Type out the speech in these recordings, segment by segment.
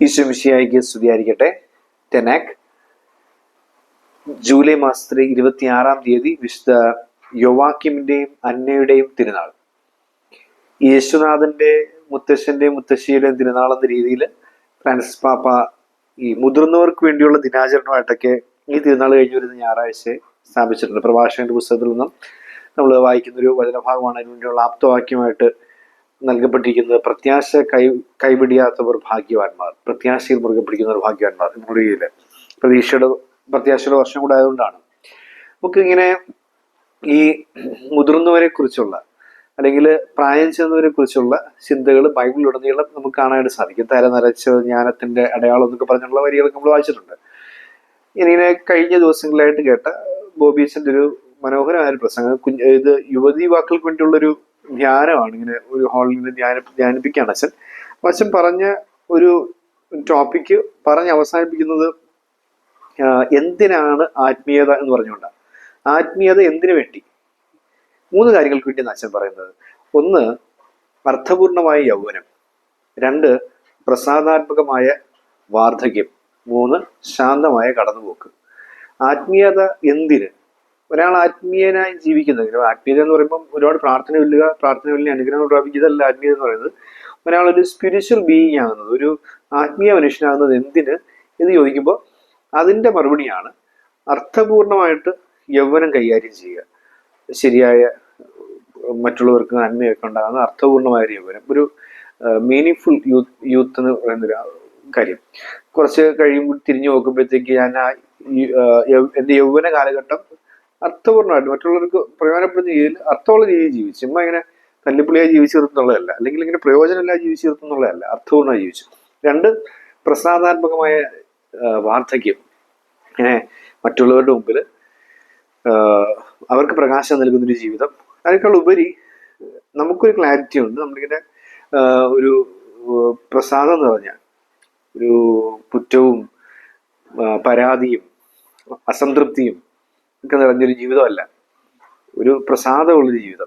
ഈശ്വമിഷിയായിക്ക് സ്തുതിയായിരിക്കട്ടെ. ടെനാക് ജൂലൈ മാസത്തിലെ ഇരുപത്തിയാറാം തീയതി വിശുദ്ധ യൊവാക്കിമിന്റെയും അന്നയുടെയും തിരുനാൾ. യേശുനാഥന്റെ മുത്തശ്ശന്റെയും മുത്തശ്ശിയുടെയും തിരുനാൾ എന്ന രീതിയിൽ ഫ്രാൻസിസ് പാപ്പ ഈ മുതിർന്നവർക്ക് വേണ്ടിയുള്ള ദിനാചരണമായിട്ടൊക്കെ ഈ തിരുനാൾ കഴിഞ്ഞു വരുന്ന ഞായറാഴ്ച സ്ഥാപിച്ചിട്ടുണ്ട്. പ്രഭാഷകന്റെ പുസ്തകത്തിൽ നിന്നും നമ്മൾ വായിക്കുന്ന ഒരു വചനഭാഗമാണ്. അതിനുവേണ്ടിയുള്ള ആപ്തവാക്യമായിട്ട് നൽകപ്പെട്ടിരിക്കുന്നത് പ്രത്യാശ കൈ കൈപിടിയാത്തവർ ഭാഗ്യവാന്മാർ പ്രത്യാശയിൽ മുറുകെ പിടിക്കുന്നവർ ഭാഗ്യവാന്മാർ മുറിയിൽ പ്രതീക്ഷയുടെ പ്രത്യാശയുടെ വർഷം കൂടെ ആയതുകൊണ്ടാണ്. നമുക്ക് ഇങ്ങനെ ഈ മുതിർന്നവരെ കുറിച്ചുള്ള അല്ലെങ്കിൽ പ്രായം ചെന്നവരെ കുറിച്ചുള്ള ചിന്തകൾ ബൈബിളിലുടനീളം നമുക്ക് കാണാനായിട്ട് സാധിക്കും. തല നരച്ച ജ്ഞാനത്തിന്റെ അടയാളം എന്നൊക്കെ പറഞ്ഞുള്ള വരികളൊക്കെ നമ്മൾ വായിച്ചിട്ടുണ്ട്. ഇങ്ങനെ കഴിഞ്ഞ ദിവസങ്ങളിലായിട്ട് കേട്ട ബോബീസിന്റെ ഒരു മനോഹരമായ ഒരു പ്രസംഗം. ഇത് യുവതി യുവാക്കൾക്ക് വേണ്ടിയുള്ള ഒരു ധ്യാനമാണ്. ഇങ്ങനെ ഒരു ഹാളിൽ നിന്ന് ധ്യാന ധ്യാനിപ്പിക്കുകയാണ് അച്ഛൻ. അപ്പൊ അച്ഛൻ പറഞ്ഞ ഒരു ടോപ്പിക്ക് പറഞ്ഞ് അവസാനിപ്പിക്കുന്നത് എന്തിനാണ് ആത്മീയത എന്ന് പറഞ്ഞുകൊണ്ടാണ് ആത്മീയത എന്തിനു വേണ്ടി? മൂന്ന് കാര്യങ്ങൾക്ക് വേണ്ടിയാണ് അച്ഛൻ പറയുന്നത്. ഒന്ന് അർത്ഥപൂർണമായ യൗവനം. രണ്ട് പ്രസാദാത്മകമായ വാർദ്ധക്യം. മൂന്ന് ശാന്തമായ കടന്നുപോക്ക്. ആത്മീയത എന്തിന്? ഒരാൾ ആത്മീയനായി ജീവിക്കുന്നത്. ആത്മീയത എന്ന് പറയുമ്പോൾ ഒരുപാട് പ്രാർത്ഥന ഇല്ലുക പ്രാർത്ഥന വലിയ അനുഗ്രഹം പ്രാപിക്കുന്നതല്ല ആത്മീയത എന്ന് പറയുന്നത്. ഒരാൾ ഒരു സ്പിരിച്വൽ ബീയിങ് ആകുന്നത് ഒരു ആത്മീയ മനുഷ്യനാകുന്നത് എന്തിന് എന്ന് ചോദിക്കുമ്പോൾ അതിന്റെ മറുപടിയാണ് അർത്ഥപൂർണമായിട്ട് യൗവനം കൈകാര്യം ചെയ്യുക. ശരിയായ മറ്റുള്ളവർക്ക് നന്മയൊക്കെ ഉണ്ടാകുന്ന അർത്ഥപൂർണമായ ഒരു യൗവനം. ഒരു മീനിങ് ഫുൾ യൂത്ത് യൂത്ത് എന്ന് പറയുന്ന ഒരു കാര്യം. കുറച്ച് കഴിയുമ്പോൾ തിരിഞ്ഞു നോക്കുമ്പോഴത്തേക്ക് ഞാൻ ആ എന്റെ യൗവന കാലഘട്ടം അർത്ഥപൂർണമായിട്ട് മറ്റുള്ളവർക്ക് പ്രയോജനപ്പെടുന്ന രീതിയിൽ അർത്ഥമുള്ള രീതിയിൽ ജീവിച്ചു. ചുമ്മാ ഇങ്ങനെ തല്ലിപ്പുള്ളിയായി ജീവിച്ചു തീർത്തുന്നുള്ളതല്ല അല്ലെങ്കിൽ ഇങ്ങനെ പ്രയോജനമില്ലാതെ ജീവിച്ചു തീർത്തുന്നുള്ളതല്ല അർത്ഥപൂർണമായി ജീവിച്ചു. രണ്ട് പ്രസാദാത്മകമായ വാർദ്ധക്യം. ഇങ്ങനെ മറ്റുള്ളവരുടെ മുമ്പിൽ അവർക്ക് പ്രകാശം നൽകുന്നൊരു ജീവിതം. അതിനേക്കാൾ ഉപരി നമുക്കൊരു ക്ലാരിറ്റി ഉണ്ട്. നമ്മളിങ്ങനെ ഒരു പ്രസാദം എന്ന് പറഞ്ഞാൽ ഒരു കുറ്റവും പരാതിയും അസംതൃപ്തിയും ഒക്കെ നിറഞ്ഞൊരു ജീവിതമല്ല. ഒരു പ്രസാദമുള്ളൊരു ജീവിതം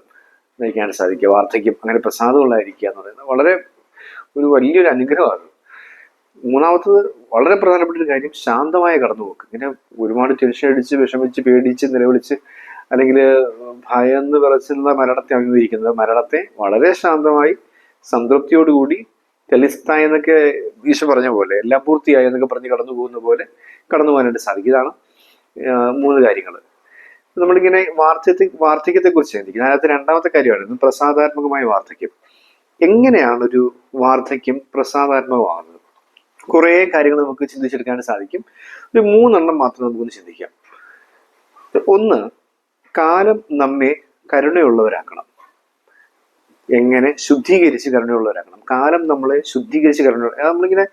നയിക്കാൻ സാധിക്കുക. വാർദ്ധക്യം അങ്ങനെ പ്രസാദമുള്ളതായിരിക്കുക എന്ന് പറയുന്നത് വളരെ ഒരു വലിയൊരു അനുഗ്രഹമാണ്. മൂന്നാമത്തത് വളരെ പ്രധാനപ്പെട്ട ഒരു കാര്യം ശാന്തമായ കടന്നുപോക്ക്. ഇങ്ങനെ ഒരുപാട് ടെൻഷൻ അടിച്ച് വിഷമിച്ച് പേടിച്ച് നിലവിളിച്ച് അല്ലെങ്കിൽ ഭയന്ന് വിറച്ചുള്ള മരണത്തെ അഭിമുഖീകരിക്കുന്നത് മരണത്തെ വളരെ ശാന്തമായി സംതൃപ്തിയോടുകൂടി തെളിസ്ഥായി എന്നൊക്കെ ഈശോ പറഞ്ഞ പോലെ എല്ലാം പൂർത്തിയായി എന്നൊക്കെ പറഞ്ഞ് കടന്നു പോകുന്ന പോലെ കടന്നു പോകാനായിട്ട് സാധിക്കും. ഇതാണ് മൂന്ന് കാര്യങ്ങൾ നമ്മളിങ്ങനെ വാർദ്ധക്യത്തെ കുറിച്ച് ചിന്തിക്കുന്നത് അതിനകത്ത് രണ്ടാമത്തെ കാര്യമാണ് പ്രസാദാത്മകമായ വാർദ്ധക്യം. എങ്ങനെയാണ് ഒരു വാർദ്ധക്യം പ്രസാദാത്മകമാകുന്നത്? കുറേ കാര്യങ്ങൾ നമുക്ക് ചിന്തിച്ചെടുക്കാൻ സാധിക്കും. ഒരു മൂന്നെണ്ണം മാത്രം നമുക്കൊന്ന് ചിന്തിക്കാം. ഒന്ന് കാലം നമ്മെ കരുണയുള്ളവരാക്കണം. എങ്ങനെ? ശുദ്ധീകരിച്ച് കരുണയുള്ളവരാക്കണം. കാലം നമ്മളെ ശുദ്ധീകരിച്ച് കരുണ നമ്മളിങ്ങനെ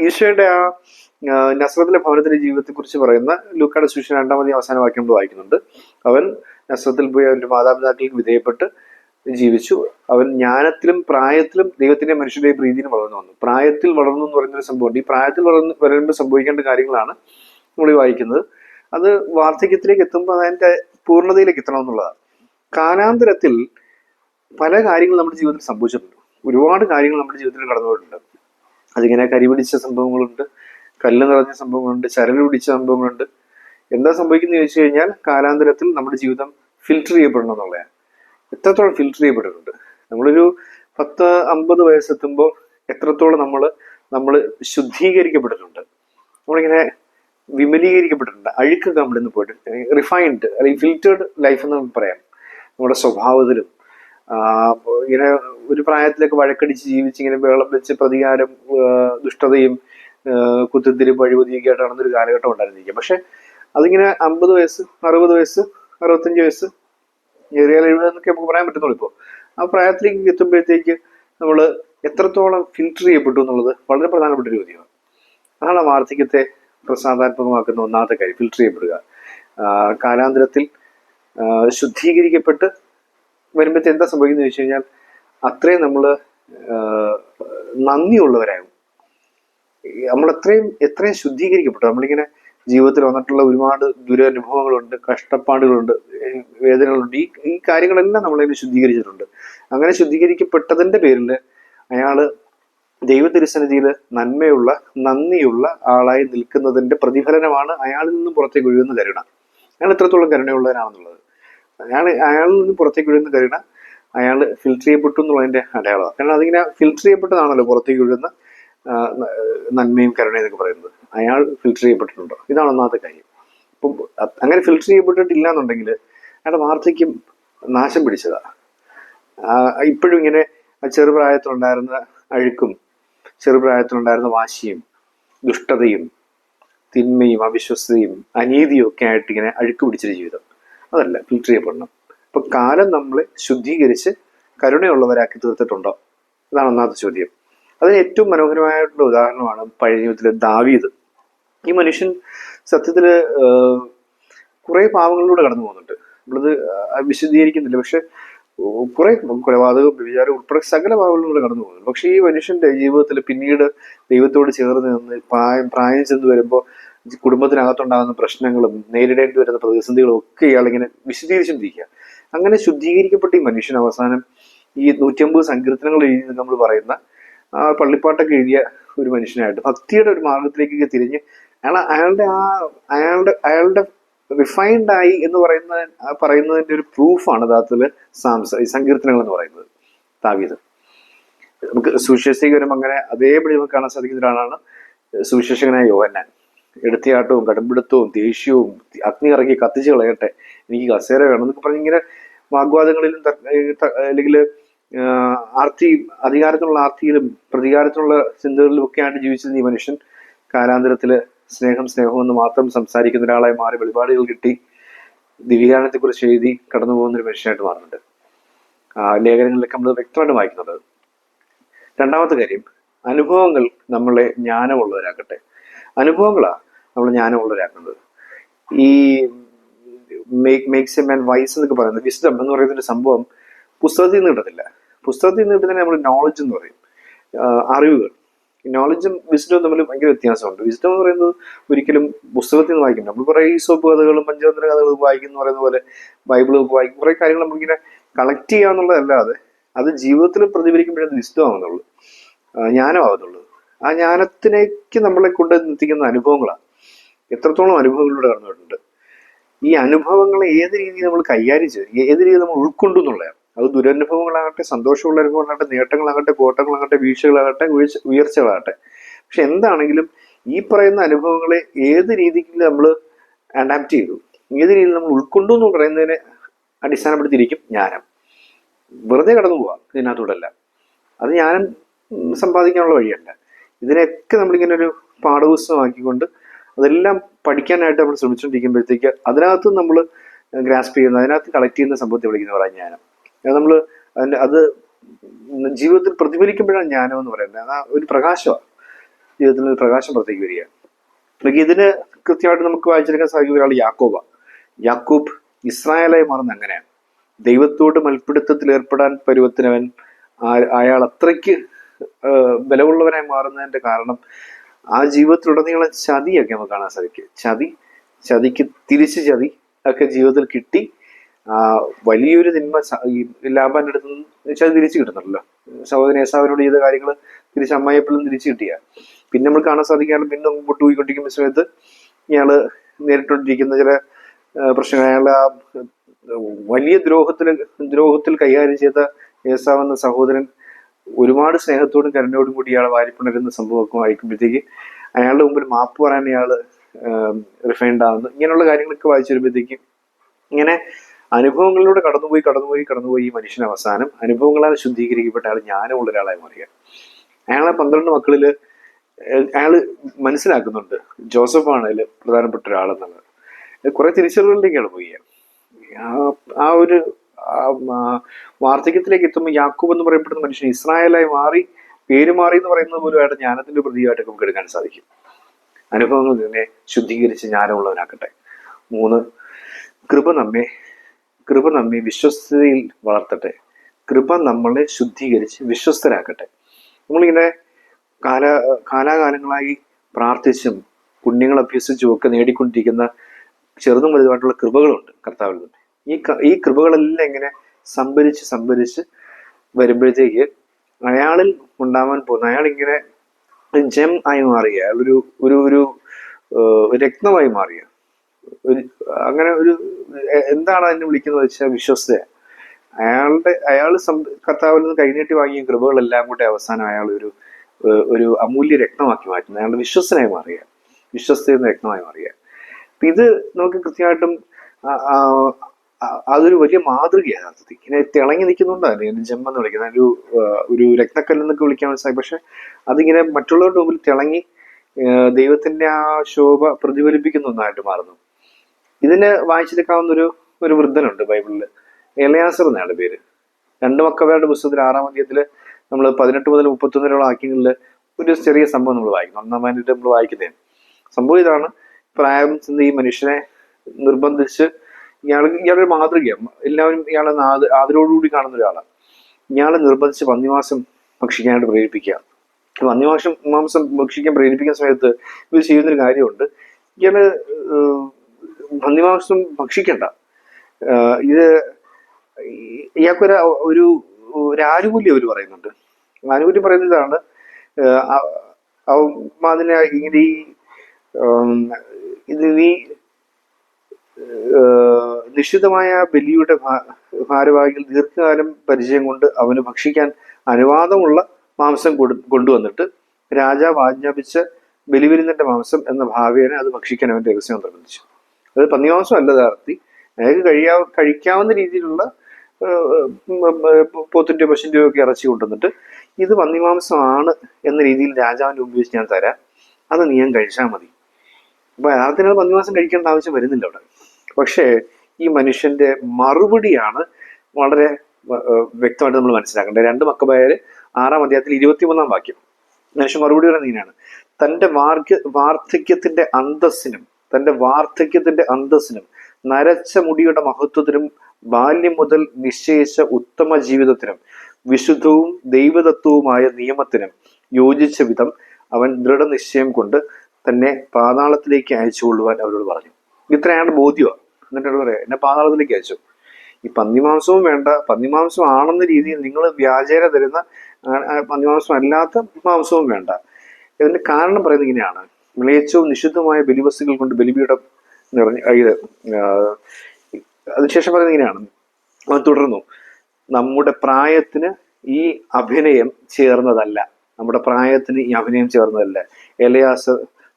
ഈശോയുടെ ആ നസ്രത്തിലെ ഭവനത്തിന്റെ ജീവിതത്തെ കുറിച്ച് പറയുന്ന ലൂക്കാട് സുവിശേഷം രണ്ടാമതി അവസാന വാക്യം നമ്മൾ വായിക്കുന്നുണ്ട്. അവൻ നസ്രത്തിൽ പോയി അവന്റെ മാതാപിതാക്കൾക്ക് വിധേയപ്പെട്ട് ജീവിച്ചു. അവൻ ജ്ഞാനത്തിലും പ്രായത്തിലും ദൈവത്തിന്റെ മനുഷ്യരുടെ പ്രീതിയിലും വളർന്നു വന്നു. പ്രായത്തിൽ വളർന്നു എന്ന് പറയുന്ന ഒരു സംഭവമുണ്ട്. ഈ പ്രായത്തിൽ വളർന്ന് വരുമ്പോൾ സംഭവിക്കേണ്ട കാര്യങ്ങളാണ് നമ്മൾ വായിക്കുന്നത്. അത് വാർദ്ധക്യത്തിലേക്ക് എത്തുമ്പോൾ അതിന്റെ പൂർണതയിലേക്ക് എത്തണം എന്നുള്ളതാണ്. കാലാന്തരത്തിൽ പല കാര്യങ്ങളും നമ്മുടെ ജീവിതത്തിൽ സംഭവിച്ചിട്ടുണ്ട്. ഒരുപാട് കാര്യങ്ങൾ നമ്മുടെ ജീവിതത്തിൽ കടന്നു പോയിട്ടുണ്ട് കരി പിടിച്ച സംഭവങ്ങളുണ്ട് കല്ല് നിറഞ്ഞ സംഭവങ്ങളുണ്ട് ചരൽ പിടിച്ച സംഭവങ്ങളുണ്ട്. എന്താ സംഭവിക്കുന്നത് ചോദിച്ചു കഴിഞ്ഞാൽ കാലാന്തരത്തിൽ നമ്മുടെ ജീവിതം ഫിൽട്ടർ ചെയ്യപ്പെടണം എന്നുള്ളതാണ്. എത്രത്തോളം ഫിൽട്ടർ ചെയ്യപ്പെട്ടിട്ടുണ്ട്? നമ്മളൊരു പത്ത് അമ്പത് വയസ്സെത്തുമ്പോൾ എത്രത്തോളം നമ്മൾ നമ്മൾ ശുദ്ധീകരിക്കപ്പെട്ടിട്ടുണ്ട്? നമ്മളിങ്ങനെ വിമലീകരിക്കപ്പെട്ടിട്ടുണ്ട്. അഴുക്കൊക്കെ നമ്മളിൽ നിന്ന് പോയിട്ട് റിഫൈൻഡ് അല്ലെങ്കിൽ ഫിൽറ്റേർഡ് ലൈഫ് എന്ന് പറയാം. നമ്മുടെ സ്വഭാവത്തിലും ഇങ്ങനെ ഒരു പ്രായത്തിലൊക്കെ വഴക്കടിച്ച് ജീവിച്ച് ഇങ്ങനെ ബഹളം വെച്ച് പ്രതികാരം ദുഷ്ടതയും കുത്തിരി അഴിമതിയൊക്കെ ആയിട്ട് നടന്നൊരു കാലഘട്ടം ഉണ്ടായിരുന്നിരിക്കും. പക്ഷെ അതിങ്ങനെ അമ്പത് വയസ്സ് അറുപത് വയസ്സ് അറുപത്തഞ്ച് വയസ്സ് ഏറിയാൽ എഴുപത് എന്നൊക്കെ നമുക്ക് പറയാൻ പറ്റുന്നുള്ളൂ ഇപ്പോൾ. ആ പ്രായത്തിലേക്ക് എത്തുമ്പോഴത്തേക്ക് നമ്മൾ എത്രത്തോളം ഫിൽട്ടർ ചെയ്യപ്പെട്ടു എന്നുള്ളത് വളരെ പ്രധാനപ്പെട്ട ഒരു ചോദ്യമാണ്. അതാണ് വാർദ്ധക്യത്തെ പ്രസാദാത്മകമാക്കുന്ന ഒന്നാമത്തെ കാര്യം ഫിൽട്ടർ ചെയ്യപ്പെടുക. കാലാന്തരത്തിൽ ശുദ്ധീകരിക്കപ്പെട്ട് വരുമ്പോഴത്തെ എന്താ സംഭവിക്കുന്നത് ചോദിച്ചു കഴിഞ്ഞാൽ അത്രയും നമ്മൾ നന്ദിയുള്ളവരാകും. ഈ നമ്മൾ എത്രയും എത്രയും ശുദ്ധീകരിക്കപ്പെട്ടു. നമ്മളിങ്ങനെ ജീവിതത്തിൽ വന്നിട്ടുള്ള ഒരുപാട് ദുരനുഭവങ്ങളുണ്ട് കഷ്ടപ്പാടുകളുണ്ട് വേദനകളുണ്ട്. ഈ ഈ കാര്യങ്ങളെല്ലാം നമ്മളതിനെ ശുദ്ധീകരിച്ചിട്ടുണ്ട്. അങ്ങനെ ശുദ്ധീകരിക്കപ്പെട്ടതിന്റെ പേരിൽ അയാൾ ദൈവ നന്മയുള്ള നന്ദിയുള്ള ആളായി നിൽക്കുന്നതിന്റെ പ്രതിഫലനമാണ് അയാളിൽ നിന്നും പുറത്തേക്ക് ഒഴിയുന്ന കരുണ. അയാൾ എത്രത്തോളം കരുണയുള്ളവനാണെന്നുള്ളത്. അയാൾ അയാളിൽ നിന്നും പുറത്തേക്ക് ഒഴിയുന്ന കരുണ അയാൾ ഫിൽറ്റർ ചെയ്യപ്പെട്ടു എന്നുള്ളതിന്റെ അടയാളമാണ്. കാരണം അതിങ്ങനെ ഫിൽറ്റർ ചെയ്യപ്പെട്ടതാണല്ലോ പുറത്തേക്ക് ഒഴുകുന്ന ആ, ന- നന്മയും കരുണയും എന്നൊക്കെ പറയുന്നത്. അയാൾ ഫിൽറ്റർ ചെയ്യപ്പെട്ടിട്ടുണ്ടോ. ഇതാണ് ഒന്നാമത്തെ കാര്യം. ഇപ്പം അങ്ങനെ ഫിൽറ്റർ ചെയ്യപ്പെട്ടിട്ടില്ല എന്നുണ്ടെങ്കിൽ അയാളുടെ വാർദ്ധക്യം നാശം പിടിച്ചതാ. ഇപ്പോഴും ഇങ്ങനെ ചെറുപ്രായത്തിലുണ്ടായിരുന്ന അഴുക്കും ചെറുപ്രായത്തിലുണ്ടായിരുന്ന വാശിയും ദുഷ്ടതയും തിന്മയും അവിശ്വസ്തയും അനീതിയും ഒക്കെ ആയിട്ട് ഇങ്ങനെ അഴുക്ക് പിടിച്ചൊരു ജീവിതം. അതല്ല ഫിൽറ്റർ ചെയ്യപ്പെടണം. അപ്പൊ കാലം നമ്മളെ ശുദ്ധീകരിച്ച് കരുണയുള്ളവരാക്കി തീർത്തിട്ടുണ്ടോ? ഇതാണ് ഒന്നാമത്തെ ചോദ്യം. അതിന് ഏറ്റവും മനോഹരമായിട്ടുള്ള ഉദാഹരണമാണ് പഴയ ജീവിതത്തിലെ ദാവീദ്. ഈ മനുഷ്യൻ സത്യത്തിൽ കുറെ പാവങ്ങളിലൂടെ കടന്നു പോകുന്നുണ്ട്. നമ്മളത് വിശദീകരിക്കുന്നില്ല. പക്ഷെ കുറെ കൊലപാതകം വ്യഭിചാരം ഉൾപ്പെടെ സകല പാവങ്ങളിലൂടെ കടന്നു പോകുന്നുണ്ട്. പക്ഷെ ഈ മനുഷ്യന്റെ ജീവിതത്തിൽ പിന്നീട് ദൈവത്തോട് ചേർന്ന് നിന്ന് പ്രായം പ്രായം ചെന്ന് വരുമ്പോൾ കുടുംബത്തിനകത്തുണ്ടാകുന്ന പ്രശ്നങ്ങളും നേരിടേണ്ടി വരുന്ന പ്രതിസന്ധികളും ഒക്കെ ഇയാളിങ്ങനെ വിശദീകരിച്ചുകൊണ്ടിരിക്കുക അങ്ങനെ ശുദ്ധീകരിക്കപ്പെട്ട ഈ മനുഷ്യൻ അവസാനം ഈ നൂറ്റമ്പത് സങ്കീർത്തനങ്ങൾ എഴുതി നമ്മൾ പറയുന്ന പള്ളിപ്പാട്ടൊക്കെ എഴുതിയ ഒരു മനുഷ്യനായിട്ട്. ഭക്തിയുടെ ഒരു മാർഗത്തിലേക്ക് തിരിഞ്ഞ് അയാൾ അയാളുടെ ആ അയാളുടെ അയാളുടെ റിഫൈൻഡ് ആയി എന്ന് പറയുന്ന പറയുന്നതിന്റെ ഒരു പ്രൂഫാണ് യഥാർത്ഥത്തിൽ സാംസ ഈ സങ്കീർത്തനങ്ങൾ എന്ന് പറയുന്നത് താവീത്. നമുക്ക് സുവിശേഷീകരം അങ്ങനെ അതേപടി നമുക്ക് കാണാൻ സാധിക്കുന്ന ഒരാളാണ് സുവിശേഷകനായ യോഹന്നാൻ. എടുത്തിയാട്ടവും കടുംപിടുത്തവും ദേഷ്യവും അഗ്നി ഇറങ്ങി കത്തിച്ച് കളയട്ടെ എനിക്ക് കസേര വേണം എന്നൊക്കെ പറഞ്ഞ് ഇങ്ങനെ വാഗ്വാദങ്ങളിലും അല്ലെങ്കിൽ ആർത്തി അധികാരത്തിനുള്ള ആർത്തിയിലും പ്രതികാരത്തിനുള്ള ചിന്തകളിലും ഒക്കെയാണ് ജീവിച്ചിരുന്ന ഈ മനുഷ്യൻ. കാലാന്തരത്തിൽ സ്നേഹം സ്നേഹം എന്ന് മാത്രം സംസാരിക്കുന്ന ഒരാളായി മാറി വെളിപാടുകൾ കിട്ടി. ദിവ്യകാരണത്തെ കുറിച്ച് എഴുതി കടന്നു പോകുന്ന ഒരു മനുഷ്യനായിട്ട് മാറുന്നുണ്ട്. ലേഖനങ്ങളിലൊക്കെ നമ്മൾ വ്യക്തമായിട്ട് വായിക്കുന്നത് രണ്ടാമത്തെ കാര്യം അനുഭവങ്ങൾ നമ്മളെ ജ്ഞാനമുള്ളവരാക്കട്ടെ. അനുഭവങ്ങളാ നമ്മൾ ജ്ഞാനമുള്ളവരാക്കുന്നത്. ഈ മേക്സ് എ മാൻ വൈസ് എന്നൊക്കെ പറയുന്നത് വിസ്ഡം എന്ന് പറയുന്ന ഒരു സംഭവം പുസ്തകത്തിൽ നിന്ന് കിട്ടത്തില്ല. പുസ്തകത്തിൽ നിന്ന് കിട്ടുന്ന നമ്മൾ നോളജ് എന്ന് പറയും. അറിവുകൾ. നോളജും വിസ്ഡവും തമ്മിൽ ഭയങ്കര വ്യത്യാസമുണ്ട്. വിസ്ഡം എന്ന് പറയുന്നത് ഒരിക്കലും പുസ്തകത്തിൽ നിന്ന് വായിക്കും നമ്മൾ കുറേ ഈസോപ്പ് കഥകളും പഞ്ചതന്ത്ര കഥകളും വായിക്കുന്ന പറയുന്ന പോലെ ബൈബിളൊക്കെ വായിക്കും. കുറേ കാര്യങ്ങൾ നമുക്കിങ്ങനെ കളക്ട് ചെയ്യാന്നുള്ളതല്ലാതെ അത് ജീവിതത്തിൽ പ്രതിഫലിക്കുമ്പോഴേ വിസ്ഡം ആവുന്നുള്ളൂ ജ്ഞാനം ജ്ഞാനമാവുന്നുള്ളൂ ആ ജ്ഞാനത്തിലേക്ക് നമ്മളെ കൊണ്ട് എത്തിക്കുന്ന അനുഭവങ്ങളാണ്. എത്രത്തോളം അനുഭവങ്ങളിലൂടെ കടന്നിട്ടുണ്ട് ഈ അനുഭവങ്ങളെ ഏത് രീതിയിൽ നമ്മൾ കൈകാര്യം ചെയ്തു? ഏത് രീതിയിൽ നമ്മൾ ഉൾക്കൊണ്ടു എന്നുള്ളതാണ്. അത് ദുരനുഭവങ്ങളാകട്ടെ സന്തോഷമുള്ള അനുഭവങ്ങളാകട്ടെ നേട്ടങ്ങളാകട്ടെ കോട്ടങ്ങളാകട്ടെ വീഴ്ചകളാകട്ടെ ഉയർച്ച ഉയർച്ചകളാകട്ടെ. പക്ഷെ എന്താണെങ്കിലും ഈ പറയുന്ന അനുഭവങ്ങളെ ഏത് രീതിയിൽ നമ്മൾ അഡാപ്റ്റ് ചെയ്തു? ഏത് രീതിയിൽ നമ്മൾ ഉൾക്കൊണ്ടു എന്ന് പറയുന്നതിനെ അടിസ്ഥാനപ്പെടുത്തിയിരിക്കും ജ്ഞാനം. വെറുതെ കടന്നു പോവാം ഇതിനകത്തൂടല്ല അത് ജ്ഞാനം സമ്പാദിക്കാനുള്ള വഴിയല്ല. ഇതിനെയൊക്കെ നമ്മളിങ്ങനെ ഒരു പാഠപുസ്തകമാക്കിക്കൊണ്ട് അതെല്ലാം പഠിക്കാനായിട്ട് നമ്മൾ ശ്രമിച്ചുകൊണ്ടിരിക്കുമ്പോഴത്തേക്ക് അതിനകത്ത് നമ്മൾ ഗ്രാസ്പ് ചെയ്യുന്ന അതിനകത്ത് കളക്ട് ചെയ്യുന്ന സംഭവത്തെ വിളിക്കുന്ന പറയാം ജ്ഞാനം അത് നമ്മൾ അതിന്റെ അത് ജീവിതത്തിൽ പ്രതിഫലിക്കുമ്പോഴാണ് ജ്ഞാനം എന്ന് പറയുന്നത്. ആ ഒരു പ്രകാശമാണ്. ജീവിതത്തിൽ ഒരു പ്രകാശം പുറത്തേക്ക് വരിക. അല്ലെങ്കിൽ ഇതിന് കൃത്യമായിട്ട് നമുക്ക് വായിച്ചെടുക്കാൻ സാധിക്കുന്ന ഒരാൾ യാക്കോബ. യാക്കൂബ് ഇസ്രായേലായി മാറുന്ന അങ്ങനെയാണ് ദൈവത്തോട് മൽപ്പിടുത്തത്തിൽ ഏർപ്പെടാൻ പരുവത്തിനവൻ അയാൾ അത്രയ്ക്ക് ബലമുള്ളവനായി മാറുന്നതിന്റെ കാരണം ആ ജീവിതത്തിലുടനീളം ചതിയൊക്കെ നമുക്ക് കാണാൻ സാധിക്കും. ചതി ചതിക്ക് തിരിച്ച് ചതി ഒക്കെ ജീവിതത്തിൽ കിട്ടി. വലിയൊരു തിന്മ ലാഭം ഈ ലാബാന്റെ അടുത്ത് ചതി തിരിച്ചു കിട്ടുന്നുണ്ടല്ലോ. സഹോദരൻ ഏസാവിനോട് ചെയ്ത കാര്യങ്ങൾ തിരിച്ച് അമ്മായിയപ്പോഴും തിരിച്ചു കിട്ടിയ. പിന്നെ നമ്മൾ കാണാൻ സാധിക്കാറ് പിന്നെ മുമ്പോട്ട് പോയിക്കൊണ്ടിരിക്കുന്ന സമയത്ത് ഇയാൾ നേരിട്ടുകൊണ്ടിരിക്കുന്ന ചില പ്രശ്നങ്ങൾ. അയാൾ ആ വലിയ ദ്രോഹത്തിൽ ദ്രോഹത്തിൽ കൈകാര്യം ചെയ്ത ഏസാവ് എന്ന സഹോദരൻ ഒരുപാട് സ്നേഹത്തോടും കരുണയോടും കൂടി ഇയാളെ വാരിപ്പുണരുന്ന സംഭവമൊക്കെ വായിക്കുമ്പോഴത്തേക്ക് അയാളുടെ മുമ്പിൽ മാപ്പ് പറയാൻ ഇയാൾ റിഫൈൻഡ് ആവുന്നു. ഇങ്ങനെയുള്ള കാര്യങ്ങളൊക്കെ വായിച്ചു വരുമ്പോഴത്തേക്ക് ഇങ്ങനെ അനുഭവങ്ങളിലൂടെ കടന്നുപോയി കടന്നുപോയി കടന്നുപോയി ഈ മനുഷ്യൻ അവസാനം അനുഭവങ്ങളാൽ ശുദ്ധീകരിക്കപ്പെട്ട അയാൾ ജ്ഞാനമുള്ള ഒരാളായി മാറിയ. അയാളെ പന്ത്രണ്ട് മക്കളിൽ അയാൾ മനസ്സിലാക്കുന്നുണ്ട് ജോസഫാണ് അതിൽ പ്രധാനപ്പെട്ട ഒരാളെന്നുള്ളത്. കുറെ തിരിച്ചറിവുകളിലേക്കാണ് പോയി ആ- ഒരു വാർദ്ധക്യത്തിലേക്ക് എത്തുമ്പോൾ യാക്കൂബ് എന്ന് പറയപ്പെടുന്ന മനുഷ്യൻ ഇസ്രായേലായി മാറി പേര് മാറി എന്ന് പറയുന്നത് പോലും അയാളുടെ ജ്ഞാനത്തിന്റെ പ്രതീകമായിട്ട് നമുക്ക് എടുക്കാൻ സാധിക്കും. അനുഭവങ്ങൾ നിന്നെ ശുദ്ധീകരിച്ച് ജ്ഞാനമുള്ളവനാക്കട്ടെ. മൂന്ന് കൃപ നമ്മെ കൃപ നമ്മെ വിശ്വസ്തയിൽ വളർത്തട്ടെ. കൃപ നമ്മളെ ശുദ്ധീകരിച്ച് വിശ്വസ്തരാക്കട്ടെ. നമ്മളിങ്ങനെ കാല കാലാകാലങ്ങളായി പ്രാർത്ഥിച്ചും പുണ്യങ്ങൾ അഭ്യസിച്ചും ഒക്കെ നേടിക്കൊണ്ടിരിക്കുന്ന ചെറുതും വലുതുമായിട്ടുള്ള കൃപകളുണ്ട്. കർത്താവിൽ നിന്ന് ഈ ഈ കൃപകളെല്ലാം ഇങ്ങനെ സംഭരിച്ച് സംഭരിച്ച് വരുമ്പോഴത്തേക്ക് അയാളിൽ ഉണ്ടാവാൻ പോകുന്ന അയാൾ ഇങ്ങനെ ജെം ആയി മാറിയ അയാളൊരു ഒരു ഒരു രക്തമായി മാറിയ ഒരു അങ്ങനെ ഒരു എന്താണ് അതിനെ വിളിക്കുന്നത് വെച്ചാൽ വിശ്വസ്ത അയാളുടെ അയാൾ കർത്താവിൽ നിന്ന് കൈനീട്ടി വാങ്ങിയ കൃപകളെല്ലാം കൂടെ അവസാനം അയാൾ ഒരു ഒരു അമൂല്യ രക്തമാക്കി മാറ്റുന്നത് അയാളുടെ വിശ്വസ്തനായി മാറിയ വിശ്വസ്തയെന്ന് രക്തമായി മാറിയ. ഇത് നമുക്ക് കൃത്യമായിട്ടും അതൊരു വലിയ മാതൃകയാണ് യഥാർത്ഥത്തിൽ ഇങ്ങനെ തിളങ്ങി നിൽക്കുന്നുണ്ട് ഇതിന് ജെം എന്ന് വിളിക്കുന്നത് ഒരു ഒരു രക്തക്കല്ലെന്നൊക്കെ വിളിക്കാൻ മനസ്സിലായി പക്ഷെ അതിങ്ങനെ മറ്റുള്ളവരുടെ മുമ്പിൽ തിളങ്ങി ദൈവത്തിന്റെ ആ ശോഭ പ്രതിഫലിപ്പിക്കുന്ന ഒന്നായിട്ട് മാറുന്നു. ഇതിന് വായിച്ചെടുക്കാവുന്ന ഒരു ഒരു വൃദ്ധനുണ്ട് ബൈബിളിൽ എലയാസർ എന്നാണ് പേര്. രണ്ട് മക്കവരുടെ പുസ്തകത്തിൽ ആറാം അധ്യായത്തിൽ നമ്മൾ പതിനെട്ട് മുതൽ മുപ്പത്തൊന്ന് വരെയുള്ള വാക്യങ്ങളിൽ ഒരു ചെറിയ സംഭവം നമ്മൾ വായിക്കുന്നു. ഒന്നാം മാനിട്ട് നമ്മൾ വായിക്കുന്നതാണ്. സംഭവം ഇതാണ്. പ്രായം ചെന്ന് ഈ മനുഷ്യനെ നിർബന്ധിച്ച് ഇയാൾ ഇയാളൊരു മാതൃകയാണ് എല്ലാവരും ഇയാളെ ആദ- ആദരവോടുകൂടി കാണുന്ന ഒരാളാണ് ഇയാളെ നിർബന്ധിച്ച് പന്നിമാസം ഭക്ഷിക്കാനായിട്ട് പ്രേരിപ്പിക്കുക. പന്നിമാസം മാംസം ഭക്ഷിക്കാൻ പ്രേരിപ്പിക്കുന്ന സമയത്ത് ഇവർ ചെയ്യുന്നൊരു കാര്യമുണ്ട്. ഇയാൾ പന്നിമാംസം ഭക്ഷിക്കണ്ട. ഇത് ഇയാൾക്കൊരു ഒരു ഒരു ആനുകൂല്യം അവർ പറയുന്നുണ്ട്. ആനുകൂല്യം പറയുന്ന ഇതാണ് അതിനെ ഇങ്ങനെ ഈ ഇത് നീ നിശ്ചിതമായ ബലിയുടെ ഭാരവാഹികൾ ദീർഘകാലം പരിചയം കൊണ്ട് അവന് ഭക്ഷിക്കാൻ അനുവാദമുള്ള മാംസം കൊണ്ടുവന്നിട്ട് രാജാവ് ആജ്ഞാപിച്ച ബലിവിരുന്നന്റെ മാംസം എന്ന ഭാവേനെ അത് ഭക്ഷിക്കാൻ അവൻ രഹസ്യം നിർബന്ധിച്ചു അത് പന്നിമാംസം അല്ല യഥാർത്ഥി അയാൾക്ക് കഴിയാ കഴിക്കാവുന്ന രീതിയിലുള്ള പോത്തിന്റെയോ ഉം, ഒക്കെ ഇറച്ചി കൊണ്ടുവന്നിട്ട് ഇത് പന്നിമാംസമാണ് എന്ന രീതിയിൽ രാജാവിന്റെ ഉപയോഗിച്ച് ഞാൻ തരാം. അത് നീ ഞാൻ കഴിച്ചാൽ മതി. അപ്പൊ യഥാർത്ഥത്തിൽ പന്നിമാസം കഴിക്കേണ്ട ആവശ്യം വരുന്നില്ല അവിടെ. പക്ഷേ ഈ മനുഷ്യന്റെ മറുപടിയാണ് വളരെ വ്യക്തമായിട്ട് നമ്മൾ മനസ്സിലാക്കേണ്ടത്. രണ്ട് മക്കബായർ ആറാം അധ്യായത്തിൽ ഇരുപത്തിമൂന്നാം വാക്യം. മനുഷ്യൻ മറുപടി പറയുന്നത് ഇങ്ങനെയാണ്. തന്റെ വാർഗ്യ വാർദ്ധക്യത്തിന്റെ അന്തസ്സിനും തന്റെ വാർദ്ധക്യത്തിന്റെ അന്തസ്സിനും നരച്ച മുടിയുടെ മഹത്വത്തിനും ബാല്യം മുതൽ നിശ്ചയിച്ച ഉത്തമ ജീവിതത്തിനും വിശുദ്ധവും ദൈവതത്വവുമായ നിയമത്തിനും യോജിച്ച വിധം അവൻ ദൃഢനിശ്ചയം കൊണ്ട് തന്നെ പാതാളത്തിലേക്ക് അയച്ചുകൊള്ളുവാൻ അവരോട് പറഞ്ഞു. ഇത്രയാണ് ബോധ്യമാണ് എന്നിട്ട് പറയാം എന്നെ പാതാളത്തിലേക്ക് അയച്ചു. ഈ പന്നിമാംസവും വേണ്ട പന്നിമാംസം ആണെന്ന രീതിയിൽ നിങ്ങൾ വ്യാജേന തരുന്ന പന്നിമാംസം അല്ലാത്ത മാംസവും വേണ്ട. ഇതിന്റെ കാരണം പറയുന്നത് ഇങ്ങനെയാണ്. മ്ലേച്ഛവും നിശുദ്ധമായ ബലിവസ്തുക്കൾ കൊണ്ട് ബലിപീഠം നിറഞ്ഞ ഇത് അതിനുശേഷം പറയുന്നത് ഇങ്ങനെയാണ്. അവൻ തുടർന്നു. നമ്മുടെ പ്രായത്തിന് ഈ അഭിനയം ചേർന്നതല്ല. നമ്മുടെ പ്രായത്തിന് ഈ അഭിനയം ചേർന്നതല്ല. എലയാസ്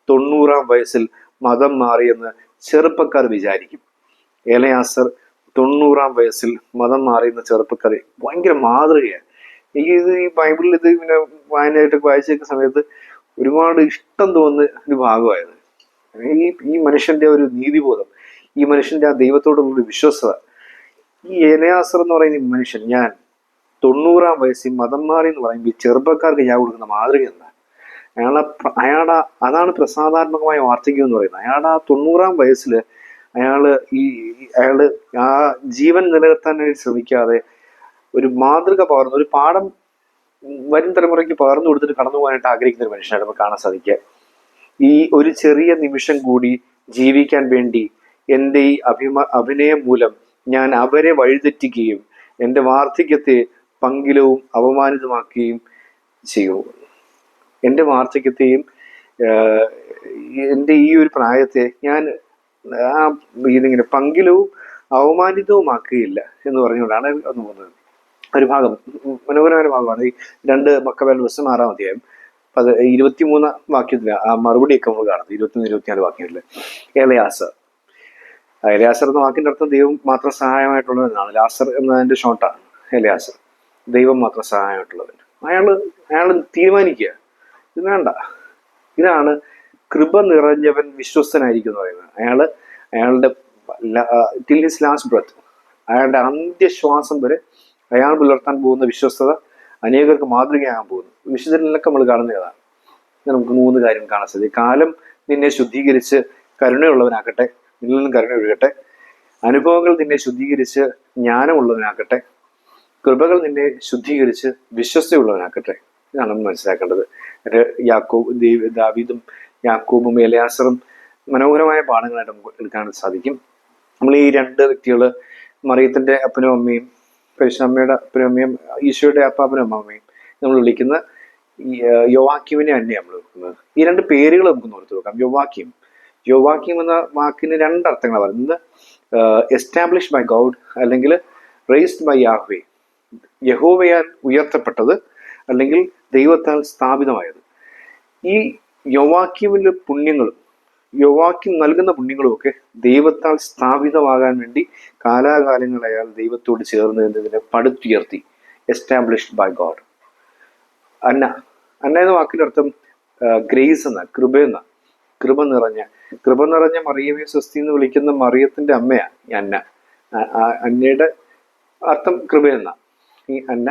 തൊണ്ണൂറാം വയസ്സിൽ മതം മാറിയെന്ന് ചെറുപ്പക്കാർ വിചാരിക്കും. എലയാസർ തൊണ്ണൂറാം വയസ്സിൽ മതം മാറിയുന്ന ചെറുപ്പക്കാരെ ഭയങ്കര മാതൃകയാണ്. എനിക്ക് ഇത് ഈ ബൈബിളിൽ ഇത് ഇങ്ങനെ വായനയായിട്ടൊക്കെ വായിച്ചേക്കുന്ന സമയത്ത് ഒരുപാട് ഇഷ്ടം തോന്നുന്ന ഒരു ഭാഗമായത്. ഈ ഈ മനുഷ്യന്റെ ഒരു നീതിബോധം ഈ മനുഷ്യന്റെ ആ ദൈവത്തോടുള്ള ഒരു വിശ്വസത ഈ ഏലയാസർ എന്ന് പറയുന്ന ഈ മനുഷ്യൻ ഞാൻ തൊണ്ണൂറാം വയസ്സിൽ മതം മാറി എന്ന് പറയുമ്പോൾ ഈ ചെറുപ്പക്കാർക്ക് ഞാൻ കൊടുക്കുന്ന മാതൃക എന്താ? അയാളെ അയാളെ അതാണ് പ്രസാദാത്മകമായ വാർദ്ധക്യം എന്ന് പറയുന്നത്. അയാളുടെ ആ തൊണ്ണൂറാം വയസ്സിൽ അയാൾ ഈ അയാൾ ആ ജീവൻ നിലനിർത്താനായിട്ട് ശ്രമിക്കാതെ ഒരു മാതൃക പകർന്നു ഒരു പാഠം വരും തലമുറയ്ക്ക് പകർന്നു കൊടുത്തിട്ട് കടന്നു പോകാനായിട്ട് ആഗ്രഹിക്കുന്ന ഒരു മനുഷ്യനാണ് നമുക്ക് കാണാൻ സാധിക്കുക. ഈ ഒരു ചെറിയ നിമിഷം കൂടി ജീവിക്കാൻ വേണ്ടി എന്റെ ഈ അഭിമ അഭിനയം മൂലം ഞാൻ അവരെ വഴിതെറ്റിക്കുകയും എന്റെ വാർദ്ധക്യത്തെ പങ്കിലവും അപമാനിതമാക്കുകയും ചെയ്യൂ. എന്റെ വാർദ്ധക്യത്തെയും എന്റെ ഈ ഒരു പ്രായത്തെ ഞാൻ ആ ഇതിങ്ങനെ പങ്കിലവും അവമാനിതവുമാക്കുകയില്ല എന്ന് പറഞ്ഞുകൊണ്ടാണ് ഒന്ന് പോകുന്നത്. ഒരു ഭാഗം മനോഹരമായ ഭാഗമാണ്. ഈ രണ്ട് മക്കബേൽ ദിവസം ആറാം അധ്യായം. അത് ഇരുപത്തിമൂന്ന് വാക്യത്തിൽ ആ മറുപടിയൊക്കെ നമ്മൾ കാണുന്നത് ഇരുപത്തിമൂന്ന് ഇരുപത്തിനാല് വാക്യത്തിൽ ഏലയാസർ ഏലയാസർ എന്ന വാക്കിന്റെ അർത്ഥം ദൈവം മാത്രം സഹായമായിട്ടുള്ളത് എന്നാണ് ലാസർ എന്നതിന്റെ ഷോട്ടാണ് ഏലയാസർ ദൈവം മാത്രം സഹായമായിട്ടുള്ളവൻ. അയാൾ അയാൾ തീരുമാനിക്കുക. ഇത് വേണ്ട. ഇതാണ് കൃപ നിറഞ്ഞവൻ വിശ്വസ്തനായിരിക്കും എന്ന് പറയുന്നത്. അയാൾ അയാളുടെ ടിൽ ഹിസ് ലാസ്റ്റ് ബ്രത്ത് അയാളുടെ അന്ത്യശ്വാസം വരെ അയാൾ പുലർത്താൻ പോകുന്ന വിശ്വസ്തത അനേകർക്ക് മാതൃകയാകാൻ പോകുന്നു. വിശുദ്ധരിലൊക്കെ നമ്മൾ കാണുന്നതാണ്. നമുക്ക് മൂന്ന് കാര്യം കാണാൻ സാധിക്കും. കാലം നിന്നെ ശുദ്ധീകരിച്ച് കരുണയുള്ളവനാക്കട്ടെ നിന്നിൽ നിന്നും കരുണ ഒഴുകട്ടെ. അനുഭവങ്ങൾ നിന്നെ ശുദ്ധീകരിച്ച് ജ്ഞാനമുള്ളവനാക്കട്ടെ. കൃപകൾ നിന്നെ ശുദ്ധീകരിച്ച് വിശ്വസ്തയുള്ളവനാക്കട്ടെ. ഇതാണ് നമ്മൾ മനസ്സിലാക്കേണ്ടത്. യാക്കോ ദൈവ ദാവീദും യാക്കോബും എലയാസറും മനോഹരമായ പാഠങ്ങളായിട്ട് നമുക്ക് എടുക്കാൻ സാധിക്കും. നമ്മൾ ഈ രണ്ട് വ്യക്തികൾ മറിയത്തിന്റെ അപ്പനും അമ്മയും പരിശുദ്ധമ്മയുടെ അപ്പനും അമ്മയും ഈശോയുടെ അപ്പാപ്പനും അമ്മയും നമ്മൾ വിളിക്കുന്ന യോവാക്യമിനെ അന്നെ നമ്മൾ വിളിക്കുന്നത് ഈ രണ്ട് പേരുകൾ നമുക്ക് ഓർത്ത് നോക്കാം. യോവാക്യം. യോവാക്യം എന്ന വാക്കിന് രണ്ട് അർത്ഥങ്ങളാണ് പറയുന്നത്. എസ്റ്റാബ്ലിഷ് ബൈ ഗൗഡ് അല്ലെങ്കിൽ റേസ്ഡ് ബൈ യാഹ്വേ യഹോവയാൽ ഉയർത്തപ്പെട്ടത് അല്ലെങ്കിൽ ദൈവത്താൽ സ്ഥാപിതമായത്. ഈ യോവാക്യമിലെ പുണ്യങ്ങളും യോവാക്യം നൽകുന്ന പുണ്യങ്ങളും ഒക്കെ ദൈവത്താൽ സ്ഥാപിതമാകാൻ വേണ്ടി കാലാകാലങ്ങൾ അയാൾ ദൈവത്തോട് ചേർന്ന് എന്നതിനെ പടുത്തുയർത്തി എസ്റ്റാബ്ലിഷ്ഡ് ബൈ ഗോഡ് അന്ന അന്ന എന്ന വാക്കിന്റെ അർത്ഥം ഗ്രേസ് എന്ന കൃപ എന്ന കൃപ നിറഞ്ഞ കൃപ നിറഞ്ഞ മറിയമേ സ്വസ്തി എന്ന് വിളിക്കുന്ന മറിയത്തിന്റെ അമ്മയാണ് ഈ അന്ന. അന്നയുടെ അർത്ഥം കൃപ എന്ന ഈ അന്ന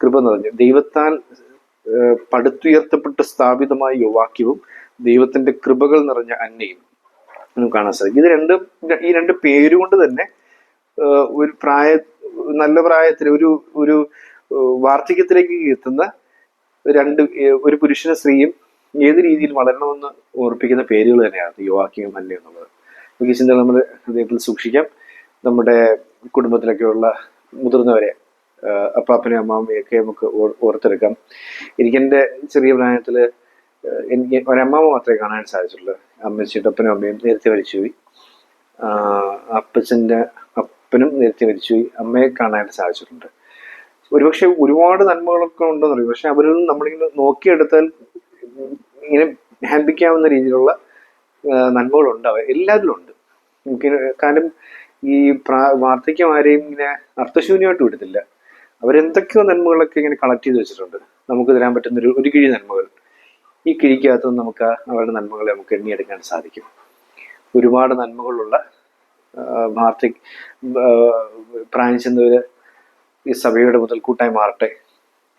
കൃപ നിറഞ്ഞ ദൈവത്താൽ പടുത്തുയർത്തപ്പെട്ട് സ്ഥാപിതമായ യുവാക്യവും ദൈവത്തിന്റെ കൃപകൾ നിറഞ്ഞ അന്നയും നമുക്ക് കാണാൻ സാധിക്കും. ഇത് രണ്ട് ഈ രണ്ട് പേരുകൊണ്ട് തന്നെ ഒരു പ്രായ നല്ല പ്രായത്തിൽ ഒരു ഒരു വാർദ്ധക്യത്തിലേക്ക് എത്തുന്ന രണ്ട് ഒരു പുരുഷന സ്ത്രീയും ഏത് രീതിയിൽ വളരണമെന്ന് ഓർപ്പിക്കുന്ന പേരുകൾ തന്നെയാണ്. യുവാക്യം അല്ല എന്നുള്ളത്. നമുക്ക് ഈ ചിന്തകൾ നമ്മുടെ ഹൃദയത്തിൽ സൂക്ഷിക്കാം. നമ്മുടെ കുടുംബത്തിലൊക്കെയുള്ള മുതിർന്നവരെ അപ്പാപ്പനെയും അമ്മാമ്മയൊക്കെ നമുക്ക് ഓർ- ഓർത്തെടുക്കാം. എനിക്കെന്റെ ചെറിയ പ്രായത്തിൽ എനിക്ക് ഒരമ്മാമ്മ മാത്രമേ കാണാൻ സാധിച്ചുള്ളൂ അമ്മച്ചിയുടെ അപ്പനും അമ്മയും നേരത്തെ മരിച്ചുപോയി. അപ്പച്ചന്റെ അപ്പനും നേരത്തെ മരിച്ചുപോയി. അമ്മയെ കാണാനായിട്ട് സാധിച്ചിട്ടുണ്ട്. ഒരുപക്ഷെ ഒരുപാട് നന്മകളൊക്കെ ഉണ്ടെന്ന് പറയും പക്ഷെ അവരിൽ നമ്മളിങ്ങനെ നോക്കിയെടുത്താൽ ഇങ്ങനെ ഹാൻഡിക്കാവുന്ന രീതിയിലുള്ള നന്മകളുണ്ട്. അവ എല്ലാത്തിലും ഉണ്ട്. കാരണം ഈ പ്രാ വാർദ്ധക്യം ആരെയും ഇങ്ങനെ അർത്ഥശൂന്യമായിട്ട് വിടത്തില്ല. അവരെന്തൊക്കെയോ നന്മകളൊക്കെ ഇങ്ങനെ കളക്ട് ചെയ്ത് വെച്ചിട്ടുണ്ട്. നമുക്ക് തരാൻ പറ്റുന്ന ഒരു ഒരു കിഴി നന്മകൾ. ഈ കിഴിക്കകത്ത് നമുക്ക് അവരുടെ നന്മകളെ നമുക്ക് എണ്ണിയെടുക്കാൻ സാധിക്കും. ഒരുപാട് നന്മകളുള്ള മാർട്ടി വാർദ്ധ ആഹ് പ്രായം ചെന്നവര് ഈ സഭയുടെ മുതൽക്കൂട്ടായി മാറട്ടെ.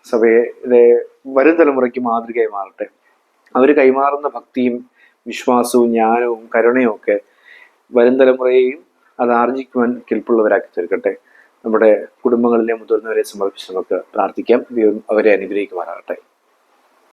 സഭയുടെ വരും തലമുറയ്ക്ക് മാതൃകയായി മാറട്ടെ. അവർ കൈമാറുന്ന ഭക്തിയും വിശ്വാസവും ജ്ഞാനവും കരുണയും ഒക്കെ വരും തലമുറയെയും അത് ആർജിക്കുവാൻ കെൽപ്പുള്ളവരാക്കി തീർക്കട്ടെ. നമ്മുടെ കുടുംബങ്ങളിലെ മുതിർന്നവരെ സമർപ്പിച്ച് നമുക്ക് പ്രാർത്ഥിക്കാം. അവരെ അനുഗ്രഹിക്കുമാറാകട്ടെ.